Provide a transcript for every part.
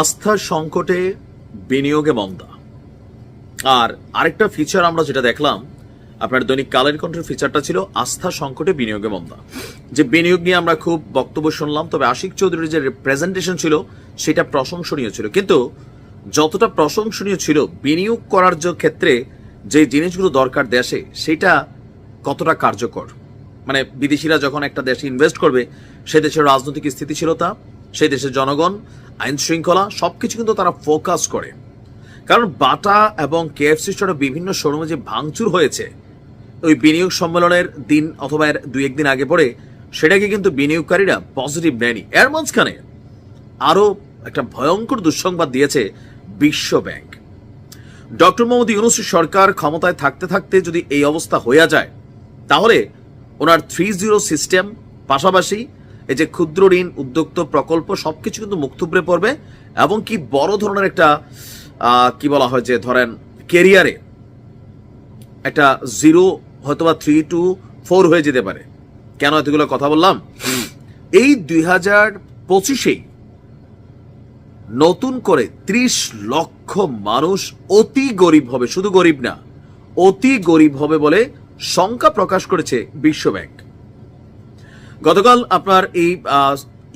আস্থার সংকটে বিনিয়োগে মন্দা। আর আরেকটা ফিচার আমরা যেটা দেখলাম, আপনার দৈনিক কালের কণ্ঠের ফিচারটা ছিল আস্থা সংকটে বিনিয়োগে মন্দা। যে বিনিয়োগ নিয়ে আমরা খুব বক্তব্য শুনলাম, তবে আশিক চৌধুরীর যে প্রেজেন্টেশন ছিল, সেটা প্রশংসনীয় ছিল। কিন্তু যতটা প্রশংসনীয় ছিল, বিনিয়োগ করার যে, ক্ষেত্রে যে জিনিসগুলো দরকার দেশে, সেটা কতটা কার্যকর? মানে বিদেশিরা যখন একটা দেশে ইনভেস্ট করবে, সে দেশের রাজনৈতিক স্থিতিশীলতা সেই দেশের জনগণ আইন শৃঙ্খলা সবকিছু কিন্তু তারা ফোকাস করে। কারণ বাটা এবং কেএফসি সহ বিভিন্ন শোরুমে যে ভাঙচুর হয়েছে, ওই বিনিয়োগ সম্মেলনের দিন অথবা এর দুই একদিন আগে পরে সেটাকে কিন্তু বিনিয়োগকারীরা পজিটিভ নেয়নি। এর মাঝখানে আরও একটা ভয়ঙ্কর দুঃসংবাদ দিয়েছে বিশ্ব ব্যাংক। ডক্টর মোহাম্মদ ইউনুসের সরকার ক্ষমতায় থাকতে থাকতে যদি এই অবস্থা হইয়া যায়, তাহলে ওনার থ্রি জিরো সিস্টেম পাশাপাশি এই যে ক্ষুদ্র ঋণ, উদ্যোক্ত প্রকল্প, সবকিছু কিন্তু মুখ থুবড়ে পড়বে। এবং কি বড় ধরনের একটা কি বলা হয় যে ধরেন কেরিয়ারে একটা জিরো হয়তোবা থ্রি টু ফোর হয়ে যেতে পারে। কেন এতগুলো কথা বললাম? এই দুই হাজার পঁচিশেই নতুন করে ত্রিশ লক্ষ মানুষ অতি গরিব হবে। শুধু গরিব না, অতি গরিব হবে বলে শঙ্কা প্রকাশ করেছে বিশ্ব ব্যাংক গতকাল আপনার এই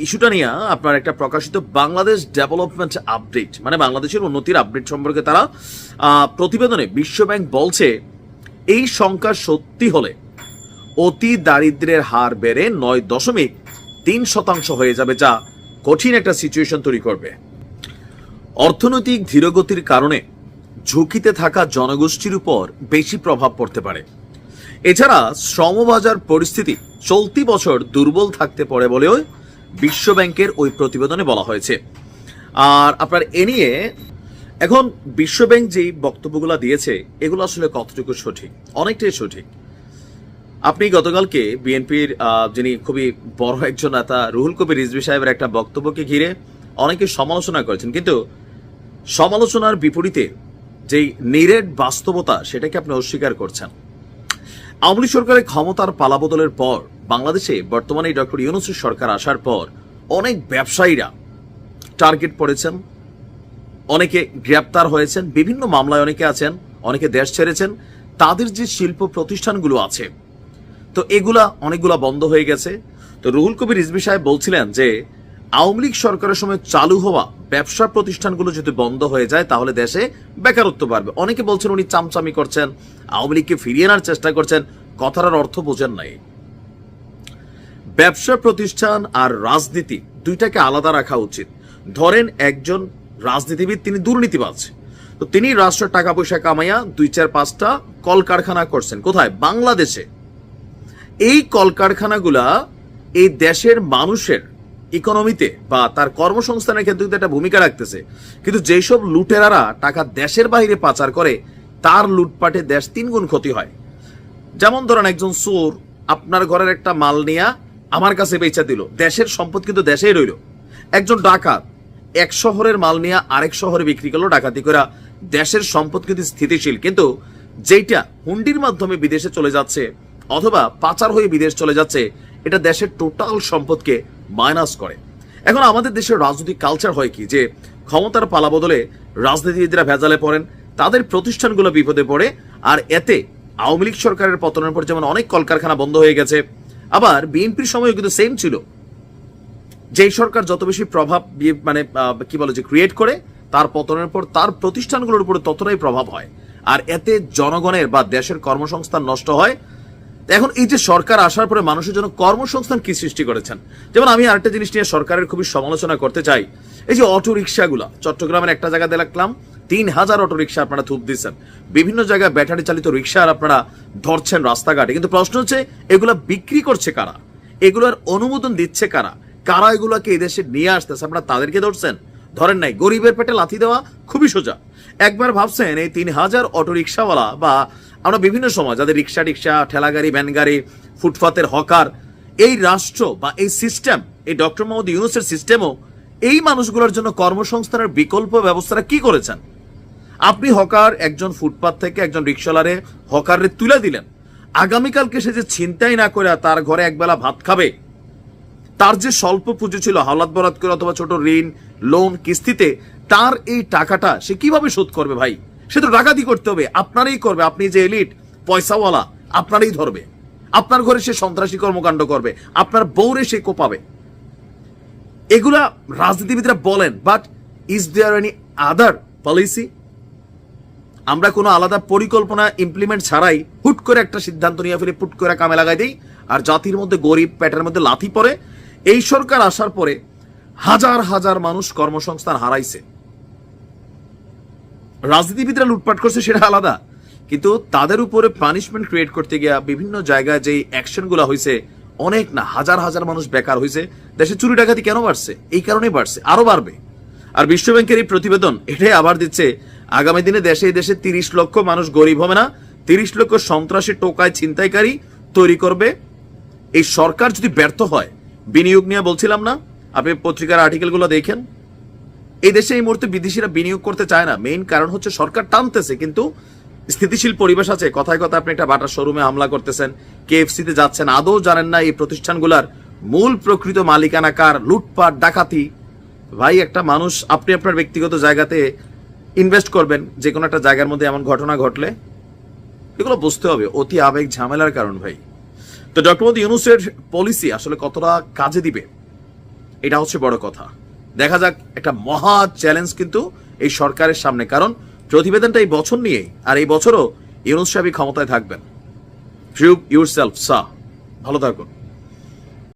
ইস্যুটা নিয়ে আপনার একটা প্রকাশিত বাংলাদেশ ডেভেলপমেন্ট আপডেট মানে বাংলাদেশের উন্নতির আপডেট সম্পর্কে তারা প্রতিবেদনে বিশ্ব ব্যাংক বলছে, এই সংখ্যা সত্যি হলে অতি দারিদ্র্যের হার বেড়ে নয় দশমিক তিন শতাংশ হয়ে যাবে, যা কঠিন একটা সিচুয়েশন তৈরি করবে। অর্থনৈতিক ধীরগতির কারণে ঝুঁকিতে থাকা জনগোষ্ঠীর উপর বেশি প্রভাব পড়তে পারে। এছাড়া শ্রমবাজার পরিস্থিতি চলতি বছর দুর্বল থাকতে পারে বলেও বিশ্ব ব্যাংকের ওই প্রতিবেদনে বলা হয়েছে। আর আপনার এ নিয়ে এখন বিশ্ব ব্যাংক যেই বক্তব্যগুলো দিয়েছে, এগুলো আসলে কতটুকু সঠিক? অনেকটাই সঠিক। আপনি গতকালকে বিএনপির যিনি খুবই বড় একজন নেতা, রুহুল কবির রিজভি সাহেবের একটা বক্তব্যকে ঘিরে অনেকে সমালোচনা করেছেন। কিন্তু সমালোচনার বিপরীতে যেই নিরেট বাস্তবতা, সেটাকে আপনি অস্বীকার করছেন। আওয়ামী সরকারের ক্ষমতার পালাবদলের পর বাংলাদেশে বর্তমানে ডক্টর ইউনুসের সরকার আসার পর অনেক ব্যবসায়ীরা টার্গেট পড়েছেন, অনেকে গ্রেপ্তার হয়েছেন, বিভিন্ন মামলায় অনেকে আছেন, অনেকে দেশ ছেড়েছেন, তাদের যে শিল্প প্রতিষ্ঠানগুলো আছে, তো এগুলা অনেকগুলা বন্ধ হয়ে গেছে। তো রুহুল কবির রিজভি সাহেব বলছিলেন যে, আওয়ামী লীগ সরকারের সময় চালু হওয়া ব্যবসা প্রতিষ্ঠানগুলো যদি বন্ধ হয়ে যায়, তাহলে দেশে বেকারত্ব বাড়বে। অনেকে বলছেন উনি চামচামি করছেন, আওয়ামী লীগকে ফিরিয়ে আনার চেষ্টা করছেন, কথার অর্থ বোঝেন নাই। ব্যবসা প্রতিষ্ঠান আর রাজনীতি দুইটাকে আলাদা রাখা উচিত। ধরেন একজন রাজনীতিবিদ, তিনি দুর্নীতিবাজ। তো তিনি রাষ্ট্রের টাকা পয়সা কামাইয়া দুই চার পাঁচটা কলকারখানা করছেন। কোথায়? বাংলাদেশে। এই কলকারখানাগুলা এই দেশের মানুষের ইকোনমিতে বা তার কর্মসংস্থানের ক্ষেত্রে কিন্তু একটা ভূমিকা রাখতেছে। কিন্তু যেসব লুটেরারা টাকা দেশের বাইরে পাচার করে, তার লুটপাটে দেশ তিন গুণ ক্ষতি হয়। যেমন ধরেন একজন চোর, আপনার ঘরের একটা মাল নিয়া আমার কাছে বেচা দিল। দেশের সম্পদ কিন্তু দেশেই রইল। একজন ডাকাত এক শহরের মাল নিয়ে আরেক শহরে বিক্রি করল ডাকাতি করে দেশের সম্পদ কিন্তু স্থিতিশীল, কিন্তু যেটা হুন্ডির মাধ্যমে বিদেশে চলে যাচ্ছে অথবা পাচার হয়ে বিদেশ চলে যাচ্ছে, এটা দেশের টোটাল সম্পদকে মাইনাস করে। এখন আমাদের দেশের রাজনৈতিক কালচার হয় কি? যে ক্ষমতার পালা বদলে রাজনীতিবিদরা ভেজালে পড়েন, তাদের প্রতিষ্ঠানগুলো বিপদে পড়ে, আর এতে আওয়ামী লীগ সরকারের পতনের পর যেমন অনেক কলকারখানা বন্ধ হয়ে গেছে আবার বিএনপির সময়ও কিন্তু সেম ছিল। যেই সরকার যত বেশি প্রভাব মানে কি বলে যে ক্রিয়েট করে, তার পতনের পর তার প্রতিষ্ঠানগুলোর উপরে ততটাই প্রভাব হয়। আর এতে জনগণের বা দেশের কর্মসংস্থান নষ্ট হয়। এখন এই যে সরকার আসার পরে মানুষের জন্য কর্মসংস্থান কি সৃষ্টি করেছেন? যেমন আমি আরেকটা জিনিস নিয়ে সরকারের খুবই সমালোচনা করতে চাই। এই যে অটো রিক্সাগুলা চট্টগ্রামের একটা জায়গায় দেখলাম তিন হাজার অটো রিক্সা আপনারা থুপ দিচ্ছেন। বিভিন্ন জায়গায় ব্যাটারি চালিত রিক্সা আর আপনারা ধরছেন রাস্তাঘাটে। কিন্তু প্রশ্ন হচ্ছে, এগুলো বিক্রি করছে কারা? এগুলোর অনুমোদন দিচ্ছে কারা? কারা এগুলোকে এদেশে নিয়ে আসতেছে? আপনারা তাদেরকে ধরছেন? ধরেন নাই, গরিবের পেটে লাথি দেওয়া খুবই সোজা। একবার ভাবছেন, এই তিন হাজার অটো রিক্সাওয়ালা বা আমরা বিভিন্ন সময় যাদের রিক্সা টিক্সা ঠেলাগাড়ি ভ্যান গাড়ি ফুটপাতের হকার, এই রাষ্ট্র বা এই সিস্টেম, এই ডক্টর মোহাম্মদ ইউনুসের সিস্টেমও এই মানুষগুলোর জন্য কর্মসংস্থানের বিকল্প ব্যবস্থাটা কি করেছেন? আপনি হকার, একজন ফুটপাত থেকে একজন রিক্সালারে হকারে তুলে দিলেন। আগামীকালকে সে যে ছিনতাই না করে তার ঘরে একবেলা ভাত খাবে, তার যে স্বল্প পুঁজি ছিল, হাওলাত বরাত করে অথবা ছোট ঋণ, লোন, কিস্তিতে, তার এই টাকাটা সে কীভাবে শোধ করবে ভাই? সে তো ডাকাতি করতে হবে, আপনারই করবে, আপনি যে এলিট, পয়সাওয়ালা, আপনারই ধরবে। আপনার ঘরে সে সন্ত্রাসী কর্মকাণ্ড করবে, আপনার বউরে সে কোপাবে। এগুলা রাজনীতিবিদরা বলেন but is there any other policy আমরা কোনো আলাদা পরিকল্পনা ইমপ্লিমেন্ট ছাড়াই হুট করে একটা সিদ্ধান্ত নিয়ে ফেলে, পুট করে কামে লাগাই দেই, আর জাতির মধ্যে গরিব পেটের মধ্যে লাথি পড়ে। এই সরকার আসার পরে হাজার হাজার মানুষ কর্মসংস্থান হারাইছে। রাজনীতিবিদরা লুটপাট করছে সেটা আলাদা, কিন্তু তাদের উপরে পানিশমেন্ট ক্রিয়েট করতে গিয়া বিভিন্ন জায়গায় যে অ্যাকশনগুলো হয়েছে অনেক না, হাজার হাজার মানুষ বেকার হয়েছে দেশে চুরি ডাকাতি কেন বাড়ছে? এই কারণেই বাড়ছে, আরও বাড়বে। আর বিশ্বব্যাংকের এই প্রতিবেদন, এটাই আবার দিচ্ছে আগামী দিনে দেশে দেশে তিরিশ লক্ষ মানুষ গরিব হবে না। তিরিশ লক্ষ সন্ত্রাসী টোকায় ছিনতাইকারী তৈরি করবে। এই সরকার যদি ব্যর্থ হয়, বিনিয়োগ নিয়ে বলছিলাম না, আপনি পত্রিকার আর্টিকেলগুলো দেখেন। এই দেশে এই মুহূর্তে বিদেশিরা বিনিয়োগ করতে চায় না। মেইন কারণ হচ্ছে সরকার টানতেছে, কিন্তু স্থিতিশীল পরিবেশ আছে। কথায় কথা আপনি একটা বাটার শোরুমে হামলা করতেছেন, কেএফসিতে যাচ্ছেন, আদৌ জানেন না এই প্রতিষ্ঠানগুলার মূল প্রকৃত মালিকানা কার লুটপাট, ডাকাতি। ভাই, একটা মানুষ, আপনি আপনার ব্যক্তিগত জায়গাতে ইনভেস্ট করবেন যে কোনো একটা জায়গার মধ্যে এমন ঘটনা ঘটলে, এগুলো বুঝতে হবে। অতি আবেগ ঝামেলার কারণ ভাই। তো ডক্টর মোদী ইউনুসের পলিসি আসলে কতটা কাজে দিবে, এটা হচ্ছে বড় কথা। দেখা যাক, একটা মহা চ্যালেঞ্জ কিন্তু এই সরকারের সামনে। কারণ প্রতিবেদনটা এই বছর নিয়ে আর এই বছরও ইউনুস সাহেবই ক্ষমতায় থাকবেন। ইউর সেলফ সা ভালো থাকুন।